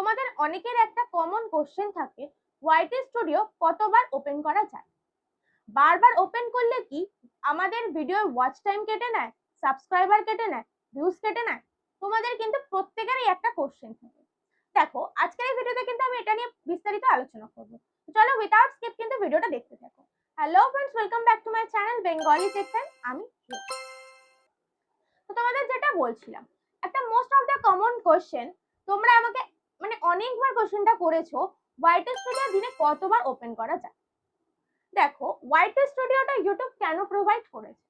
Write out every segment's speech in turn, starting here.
তোমাদের অনেকের একটা কমন কোশ্চেন থাকে ওয়াইটি স্টুডিও কতবার ওপেন করা যায়? বারবার ওপেন করলে কি আমাদের ভিডিওর ওয়াচ টাইম কেটে নেয় সাবস্ক্রাইবার কেটে নেয় ভিউজ কেটে নেয়? তোমাদের কিন্তু প্রত্যেকেরই একটা কোশ্চেন থাকে। দেখো, আজকের এই ভিডিওতে কিন্তু আমি এটা নিয়ে বিস্তারিত আলোচনা করব। চলো উইথাউট স্কিপ কিন্তু ভিডিওটা দেখতে থাকো। Hello friends welcome back to my channel Bengali section আমি তো তোমাদের যেটা বলছিলাম, একটা most of the common question তোমরা আমাকে মানে অনেকবার কোশ্চেনটা করেছ হোয়াইট স্টুডিও দিনে কতবার ওপেন করা যায়? দেখো হোয়াইট স্টুডিওটা ইউটিউব কেন প্রোভাইড করেছে?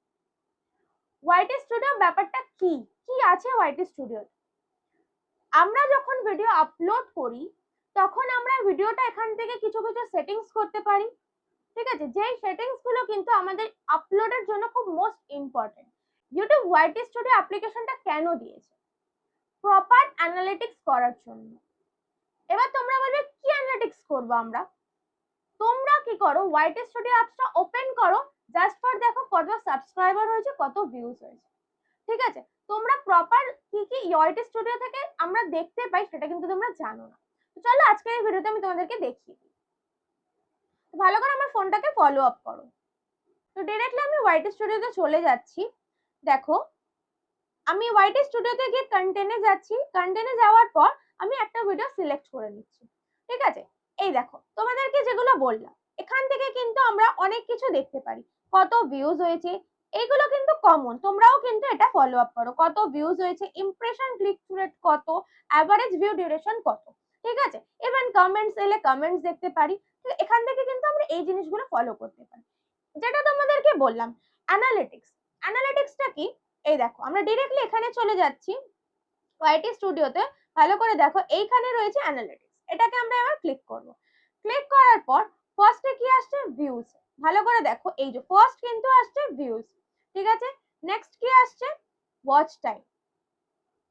হোয়াইট স্টুডিও ব্যাপারটা কি? কি আছে হোয়াইট স্টুডিও আমরা যখন ভিডিও আপলোড করি, তখন আমরা ভিডিওটা এখান থেকে কিছু কিছু সেটিংস করতে পারি, ঠিক আছে? যেই সেটিংসগুলো কিন্তু আমাদের আপলোডের জন্য খুব most important YouTube white studio অ্যাপ্লিকেশনটা কেন দিয়েছে? প্রপার অ্যানালিটিক্স করার জন্য। এবার তোমরা বলবে, কি অ্যানালিটিক্স করব আমরা? তোমরা কি করো? হোয়াইট স্টুডিও অ্যাপসটা ওপেন করো জাস্ট ফর দেখো কত সাবস্ক্রাইবার হয়েছে, কত ভিউজ হয়েছে। ঠিক আছে? তোমরা প্রপার কি কি হোয়াইট স্টুডিও থেকে আমরা দেখতে পাই, সেটা কিন্তু তোমরা জানো না। তো চলো আজকের এই ভিডিওতে আমি তোমাদেরকে দেখিয়ে দিই। ভালো করে আমার ফোনটাকে ফলো আপ করো। তো ডিরেক্টলি আমি হোয়াইট স্টুডিওতে চলে যাচ্ছি। দেখো, আমি হোয়াইট স্টুডিওতে গিয়ে কন্টেন্টে যাচ্ছি। কন্টেন্টে যাওয়ার পর আমি একটা ভিডিও সিলেক্ট করে নিচ্ছি। ঠিক আছে? এই দেখো, তোমাদেরকে যেগুলো বললাম, এখান থেকে কিন্তু আমরা অনেক কিছু দেখতে পারি। কত ভিউজ হয়েছে, এগুলো কিন্তু কমন তোমরাও কিন্তু এটা ফলো আপ করো। কত ভিউজ হয়েছে ইমপ্রেশন ক্লিক রেট কত অ্যাভারেজ ভিউ ডিউরেশন কত। ঠিক আছে? ইভেন কমেন্টস এলে কমেন্টস দেখতে পারি। এখান থেকে কিন্তু আমরা এই জিনিসগুলো ফলো করতে পারি। যেটা তোমাদেরকে বললাম অ্যানালিটিক্স অ্যানালিটিক্সটা কি? এই দেখো, আমরা ডিরেক্টলি এখানে চলে যাচ্ছি ওয়াইটি স্টুডিওতে ভালো করে দেখো, এইখানে রয়েছে অ্যানালিটিক্স এটাকে আমরা এবার ক্লিক করব। ক্লিক করার পর ফার্স্টে কি আসছে? ভিউজ ভালো করে দেখো, এই যে ফার্স্ট কিন্তু আসছে ভিউজ ঠিক আছে? নেক্সট কি আসছে? ওয়াচ টাইম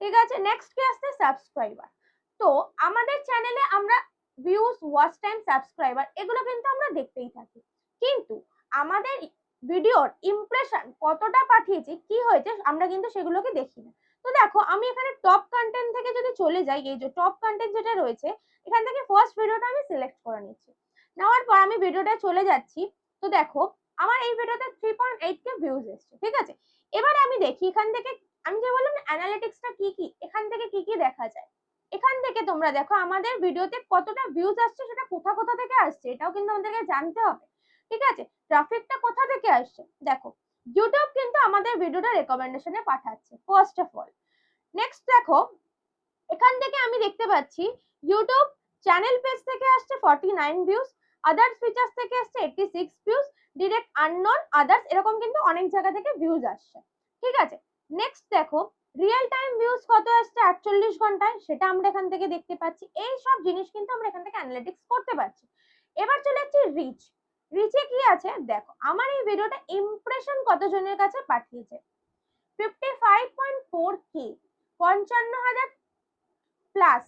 ঠিক আছে? নেক্সট কি আসছে? সাবস্ক্রাইবার তো আমাদের চ্যানেলে আমরা ভিউজ ওয়াচ টাইম সাবস্ক্রাইবার এগুলো কিন্তু আমরা দেখতেই থাকি। কিন্তু আমাদের ভিডিওর ইমপ্রেশন কতটা পাঠিয়েছি, কি হয়েছে, আমরা কিন্তু সেগুলোকে দেখি না। তো দেখো, আমি এখানে টপ কন্টেন্ট থেকে যদি চলে যাই, এই যে টপ কন্টেন্ট যেটা রয়েছে, এখান থেকে ফার্স্ট ভিডিওটা আমি সিলেক্ট করে নিচ্ছি। নেওয়ার পর আমি ভিডিওটা চলে যাচ্ছি, তো দেখো, আমার এই ভিডিওতে three point eight K views এসছে, ঠিক আছে? এবারে আমি দেখি, এখান থেকে, আমি যে বললাম অ্যানালিটিক্সটা কি কি, এখান থেকে কি কি দেখা যায়? এখান থেকে তোমরা দেখো, আমাদের ভিডিওতে কতটা ভিউজ আসছে, সেটা কোথা কোথা থেকে আসছে, এটাও কিন্তু আমাদেরকে জানতে হবে, ঠিক আছে? ট্রাফিকটা কোথা থেকে আসছে? দেখো ইউটিউব কিন্তু আমাদের ভিডিওটা রেকমেন্ডেশনে পাঠাচ্ছে ফার্স্ট অফ অল নেক্সট দেখো, এখান থেকে আমি দেখতে পাচ্ছি ইউটিউব চ্যানেল পেজ থেকে আসছে forty nine views others features থেকে আসছে eighty six views direct unknown others এরকম কিন্তু অনেক জায়গা থেকে ভিউজ আসছে। ঠিক আছে? নেক্সট দেখো রিয়েল টাইম ভিউজ কত আসছে? আটচল্লিশ ঘন্টায়, সেটা আমরা এখান থেকে দেখতে পাচ্ছি। এই সব জিনিস কিন্তু আমরা এখান থেকে অ্যানালিটিক্স করতে পারছি। এবার চলে যাচ্ছি রিচ রিচে কি আছে? দেখো, আমার এই ভিডিওটা ইমপ্রেশন কতজনের কাছে পাঠিয়েছে? Fifty five point four K পঞ্চান্ন হাজার প্লাস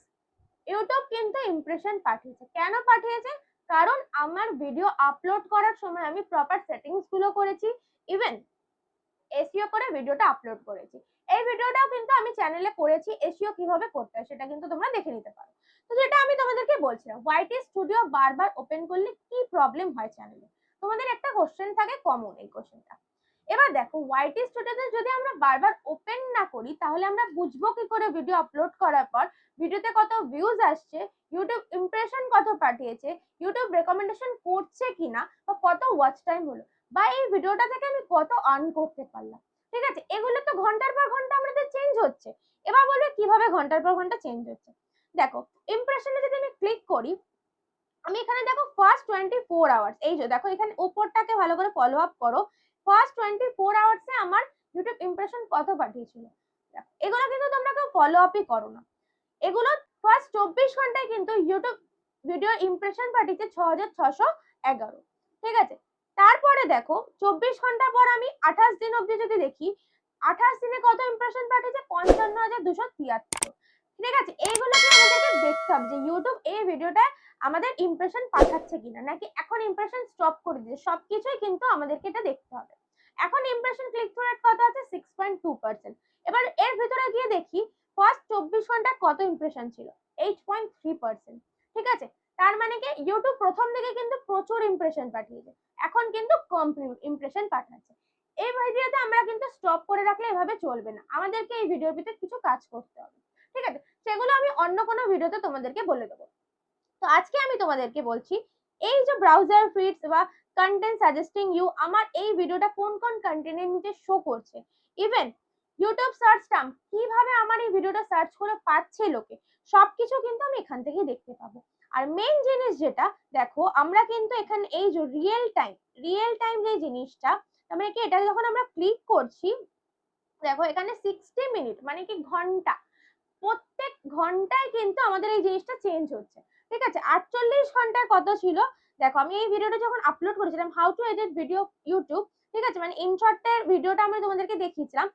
ইউটিউব কিন্তু ইমপ্রেশন পাঠিয়েছে। কেন পাঠিয়েছে? কারণ আমার ভিডিও আপলোড করার সময় আমি প্রপার সেটিংসগুলো করেছি ইভেন এসিও করে ভিডিওটা আপলোড করেছি। এই ভিডিওটাও কিন্তু আমি চ্যানেলে করেছি এসিও কীভাবে করতে হয় সেটা কিন্তু তোমরা দেখে নিতে পারো। তো বলছিলাম হোয়াইটি স্টুডিও বারবার ওপেন করলে কি প্রবলেম হয় চ্যানেলে তোমাদের একটা কোশ্চেন থাকে কমন এই কোশ্চেনটা এবার দেখো হোয়াইটি স্টুডিওতে যদি আমরা বারবার ওপেন না করি, তাহলে আমরা বুঝব কি করে ভিডিও আপলোড করার পর ভিডিওতে কত ভিউজ আসছে ইউটিউব ইমপ্রেশন কত পাঠিয়েছে ইউটিউব রেকমেন্ডেশন করছে কিনা, বা কত ওয়াচ টাইম হলো, বা এই ভিডিওটা থেকে আমি কত আর্ন করতে পারলাম। ঠিক আছে? এগুলো তো ঘণ্টার পর ঘণ্টা আমাদের চেঞ্জ হচ্ছে। এবার বলবে কীভাবে ঘণ্টার পর ঘণ্টা চেঞ্জ হচ্ছে? দেখো ইমপ্রেশনে যদি আমি ক্লিক করি, আমি এখানে দেখো ফার্স্ট টোয়েন্টি ফোর আওয়ার্স এই যে দেখো এখানে উপরটাকে ভালো করে ফলো আপ করো ফার্স্ট টোয়েন্টি ফোর আওয়ার্সে আমার ইউটিউব ইমপ্রেশন কত পাঠিয়েছিল? এগুলো কিন্তু তোমরা কেউ ফলো আপই করো না। এগুলো ফার্স্ট চব্বিশ ঘন্টায় কিন্তু ইউটিউব ভিডিও ইমপ্রেশন পাঠিয়েছে ছ হাজার ছশো এগারো। ঠিক আছে? তারপরে দেখো, চব্বিশ ঘণ্টা পর আমি আঠাশ দিন অবধি যদি দেখি, আঠাশ দিনে কত ইমপ্রেশন পাঠিয়েছে? পঞ্চান্ন হাজার দুশো তিয়াত্তর। ঠিক আছে? এইগুলোকে আমাদেরকে দেখতে হবে যে ইউটিউব এই ভিডিওটা আমাদের ইমপ্রেশন পাঠাচ্ছে কিনা? নাকি এখন ইমপ্রেশন স্টপ করে দিয়েছে? সবকিছুই কিন্তু আমাদেরকে এটা দেখতে হবে। এখন ইমপ্রেশন ক্লিক থ্রু রেট কত আছে? সিক্স পয়েন্ট টু পার্সেন্ট এবার এর ভিতরে গিয়ে দেখি ফার্স্ট চব্বিশ ঘণ্টা কত ইমপ্রেশন ছিল? এইট পয়েন্ট থ্রি পার্সেন্ট ঠিক আছে? তার মানে কি? ইউটিউব প্রথম দিকে কিন্তু প্রচুর ইমপ্রেশন পাঠিয়েছে। এখন কিন্তু কম ইমপ্রেশন পাঠাচ্ছে। এই ভিডিওতে আমরা কিন্তু স্টপ করে রাখলে এভাবে চলবে না। আমাদেরকে এই ভিডিওর ভিতরে কিছু কাজ করতে হবে। ঠিক আছে? সেগুলো আমি অন্য কোনো ভিডিওতে তোমাদেরকে বলে দেবো। তো আজকে আমি তোমাদেরকে বলছি, এই যে ব্রাউজার ফিডস বা কন্টেন্ট সাজেস্টিং ইউ আমার এই ভিডিওটা কোন কোন কন্টেন্টের নিচে শো করছে? ইভেন ইউটিউব সার্চ টার্ম কীভাবে আমার এই ভিডিওটা সার্চ করে পাচ্ছে লোকে? সবকিছু কিন্তু আমি এখান থেকে দেখতে পাবো। আর মেইন জিনিস যেটা, দেখো, আমরা কিন্তু এখানে এই যে রিয়েল টাইম রিয়েল টাইম যে জিনিসটা মানে কি? এটা যখন আমরা ক্লিক করছি, দেখো, এখানে সিক্সটি মিনিট মানে কি ঘণ্টা প্রত্যেক ঘন্টায় কিন্তু আমাদের এই জিনিসটা চেঞ্জ হচ্ছে। ঠিক আছে? আটচল্লিশ ঘন্টায় কত ছিল। দেখো, আমি এই ভিডিওটা যখন আপলোড করেছিলাম how to edit video YouTube ঠিক আছে? মানে ইনশর্টের ভিডিওটা আমি তোমাদেরকে দেখিয়েছিলাম।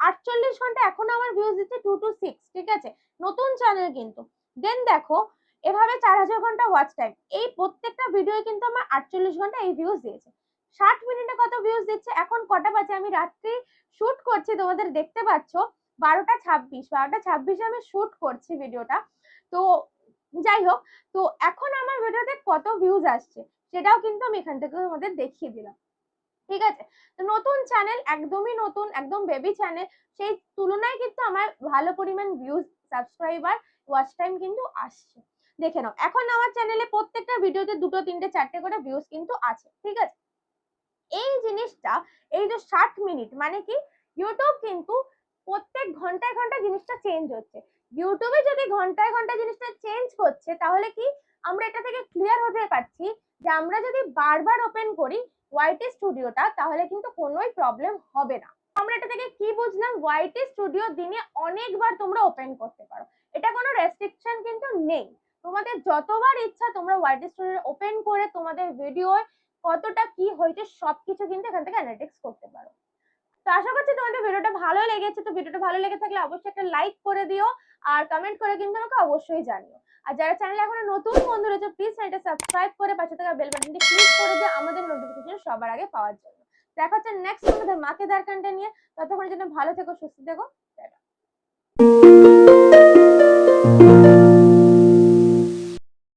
আটচল্লিশ ঘণ্টা এখন আমার ভিউজ দিচ্ছে টু টু সিক্স ঠিক আছে? নতুন চ্যানেল কিন্তু। দেন দেখো, এভাবে চার হাজার ঘণ্টা ওয়াচ টাইম এই প্রত্যেকটা ভিডিও কিন্তু আমার আটচল্লিশ ঘণ্টা এই ভিউজ দিয়েছে। ষাট মিনিটে কত ভিউজ দিচ্ছে? এখন কটা বাজে? আমি রাত্রি শুট করছি, তোমাদের দেখতে পাচ্ছ। বারোটা ছাব্বিশ, বারোটা ছাব্বিশে আমি শুট করছি ভিডিওটা তো যাই হোক, তো এখন আমার ভিডিওতে কত ভিউজ আসছে, সেটাও কিন্তু আমি এখান থেকে তোমাদের দেখিয়ে দিলাম। ঠিক আছে? তো নতুন চ্যানেল একদমই নতুন, একদম বেবি চ্যানেল সেই তুলনায় কিন্তু আমার ভালো পরিমাণ ভিউজ সাবস্ক্রাইবার ওয়াচ টাইম কিন্তু আসছে। দেখে নাও, এখন আমার চ্যানেলে প্রত্যেকটা ভিডিওতে দুটো, তিনটে, চারটে করে ভিউজ কিন্তু আছে। ঠিক আছে? এই জিনিসটা, এই যে ষাট মিনিট মানে কি ইউটিউব কিন্তু প্রত্যেক ঘন্টায় ঘন্টায় জিনিসটা চেঞ্জ হচ্ছে। ইউটিউবে যদি ঘন্টায় ঘন্টায় জিনিসটা চেঞ্জ করছে, তাহলে কি? আমরা এটা থেকে ক্লিয়ার হতে পারছি যে আমরা যদি বারবার ওপেন করি ওয়াইটি স্টুডিওটা তাহলে কিন্তু কোনোই প্রবলেম হবে না। আমরা এটা থেকে কি বুঝলাম? ওয়াইটি স্টুডিও দিনে অনেকবার তোমরা ওপেন করতে পারো। এটা কোনো রেস্ট্রিকশন কিন্তু নেই। তোমাদের যতবার ইচ্ছা তোমরা ওয়াইটি স্টুডিও ওপেন করে তোমাদের ভিডিও কতটা কি হয়েছে সবকিছু কিন্তু এখান থেকে অ্যানালিটিক্স করতে পারো। তো আশা করছি তোমাদের ভিডিওটা ভালো লেগেছে। তো ভিডিওটা ভালো লেগে থাকলে অবশ্যই একটা লাইক করে দিও আর কমেন্ট করে কিন্তু আমাকে অবশ্যই জানিও। আর যারা চ্যানেলে এখনও নতুন বন্ধু রয়েছে প্লিজ চ্যানেলটা সাবস্ক্রাইব করে পাশে থাকা বেল বাটনটি ক্লিক করে দিয়ে আমাদের নোটিফিকেশন সবার আগে পাওয়ার জন্য। দেখা হচ্ছে নেক্সট আমাদের মাকে দার নিয়ে। ততক্ষণের জন্য ভালো থেকো, সুস্থ থেকো